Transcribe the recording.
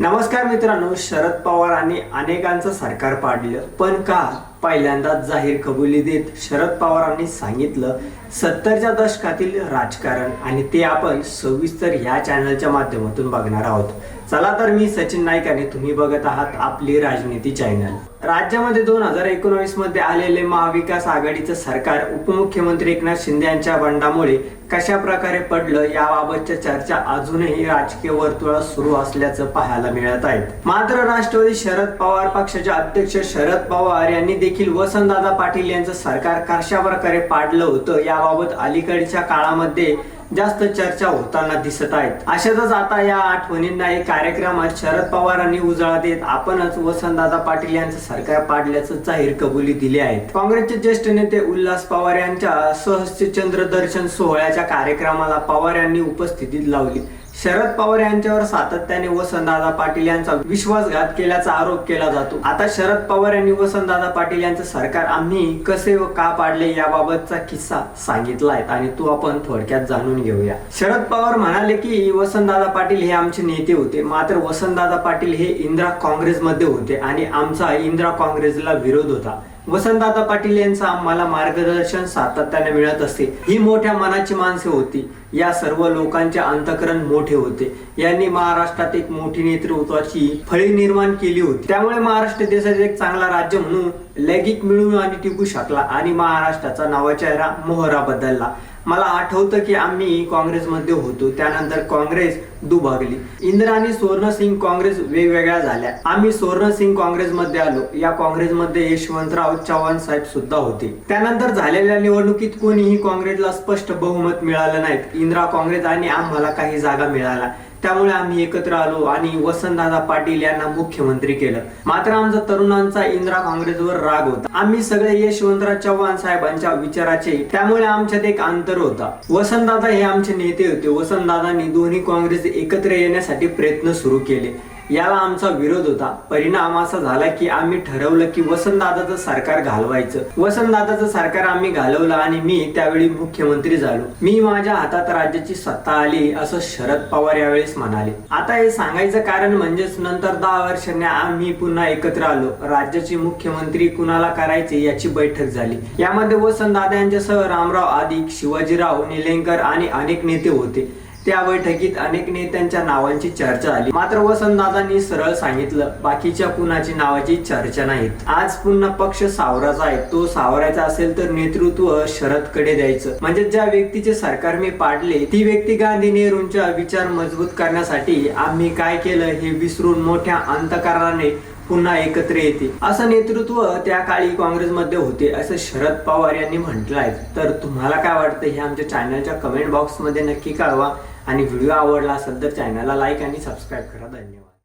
नमस्कार मित्रांनो शरद पवारांनी अनेकांचं सरकार पाडलं. पण का? पहिल्यांदाच जाहीर कबुली देत शरद पवारांनी सांगितलं सत्तरच्या दशकातील राजकारण आणि ते आपण सविस्तर ह्या चॅनलच्या माध्यमातून बघणार आहोत. चला तर मी सचिन नाईक आणि तुम्ही बघत आहात आपली राजनीती चॅनल राज्यामध्ये दोन हजार एकोणावीसमध्ये आलेले महाविकास आघाडीचं सरकार उपमुख्यमंत्री एकनाथ शिंदे यांच्या बंडामुळे कशा प्रकारे पडलं याबाबतच्या चर्चा अजूनही राजकीय वर्तुळात सुरू असल्याचं पाहायला मिळत आहेत मात्र राष्ट्रवादी शरद पवार पक्षाचे अध्यक्ष शरद पवार यांनी देखील वसंतदादा पाटील यांचं सरकार कशा प्रकारे पाडलं होतं याबाबत अलीकडच्या काळामध्ये जास्त चर्चा होताना दिसत आहेत. अशातच आता या आठवणींना एक कार्यक्रमात शरद पवारांनी उजाळा देत आपणच वसंतदादा पाटील यांचं सरकार पाडल्याचं जाहीर कबुली दिली आहेत. काँग्रेसचे ज्येष्ठ नेते उल्हास पवार यांच्या सहस्य चंद्र दर्शन सोहळ्याच्या कार्यक्रमाला पवार यांनी उपस्थितीत लावली. शरद पवार यांच्यावर सातत्याने वसंतदादा पाटील यांचा विश्वासघात केल्याचा आरोप केला जातो. आता शरद पवार यांनी वसंतदादा पाटील यांचं सरकार आम्ही कसे व का पाडले याबाबतचा किस्सा सांगितला आहे आणि तो आपण थोडक्यात जाणून जाणून घेऊया. शरद पवार म्हणाले की वसंतदादा पाटील हे आमचे नेते होते. मात्र वसंतदादा पाटील हे इंदिरा काँग्रेसमध्ये होते आणि आमचा इंदिरा काँग्रेसला विरोध होता. वसंतदादा पाटील यांचं आम्हाला मार्गदर्शन सातत्याने मिळत असे ही मोठ्या मनाची माणसे होती. या सर्व लोकांचे अंतकरण मोठे होते. यांनी महाराष्ट्रात एक मोठी नेतृत्वाची फळी निर्माण केली होती. त्यामुळे महाराष्ट्र देशाचे एक चांगला राज्य म्हणून लैंगिक मिळून आणि टिकू शकला आणि महाराष्ट्राचा नवा चेहरा मोहरा बदलला. मला आठवतं की आम्ही काँग्रेसमध्ये होतो. त्यानंतर काँग्रेस दुभागली इंदिरा आणि सुवर्ण सिंग काँग्रेस वेगवेगळ्या झाल्या. आम्ही स्वर्ण सिंग काँग्रेसमध्ये आलो. या काँग्रेसमध्ये यशवंतराव चव्हाण साहेब सुद्धा होते. त्यानंतर झालेल्या निवडणुकीत कोणीही काँग्रेसला स्पष्ट बहुमत मिळालं नाहीत. इंदिरा काँग्रेस आणि आम्हाला काही जागा मिळाला त्यामुळे आम्ही एकत्र आलो आणि वसंतदादा पाटील यांना मुख्यमंत्री केलं. मात्र आमचा तरुणांचा इंदिरा काँग्रेसवर राग होता. आम्ही सगळे यशवंतराव चव्हाण साहेबांच्या विचाराचे. त्यामुळे आमच्यात एक अंतर होता. वसंतदादा हे आमचे नेते होते. वसंतदादांनी दोन्ही काँग्रेस एकत्र येण्यासाठी प्रयत्न सुरू केले. याला आमचा विरोध होता. परिणाम असा झाला की आम्ही ठरवलं की वसंतदादाचं सरकार घालवायचं. वसंतदादाचं सरकार आम्ही घालवलं आणि मी त्यावेळी मुख्यमंत्री झालो. मी माझ्या हातात राज्याची सत्ता आली असं शरद पवार यावेळेस म्हणाले. आता हे सांगायचं कारण म्हणजेच नंतर दहा वर्षांनी आम्ही पुन्हा एकत्र आलो. राज्याचे मुख्यमंत्री कुणाला करायचे याची बैठक झाली. यामध्ये वसंतदादा यांच्यासह रामराव आदिक शिवाजीराव निलेंकर आणि अनेक नेते होते. त्या बैठकीत अनेक नेत्यांच्या नावांची चर्चा झाली मात्र वसंतदादांनी सरळ सांगितलं बाकीच्या कुणाची नावाची चर्चा नाहीत. आज पुन्हा पक्ष सावराचा आहे. तो सावरायचा असेल तर नेतृत्व शरदकडे द्यायचं. म्हणजे ज्या व्यक्तीचे सरकार मी पाडले ती व्यक्ती गांधी नेहरूंच्या विचार मजबूत करण्यासाठी आम्ही काय केलं हे विसरून मोठ्या अंतकाराने पुन्हा एकत्र येते. असं नेतृत्व त्या काळी काँग्रेसमध्ये होते असं शरद पवार यांनी म्हटलं आहे तर तुम्हाला काय वाटतं? हे आमच्या चॅनलच्या कमेंट बॉक्समध्ये नक्की कळवा. आणि व्हिडिओ आवडला असेल तर चॅनलला लाईक आणि सबस्क्राईब करा. धन्यवाद.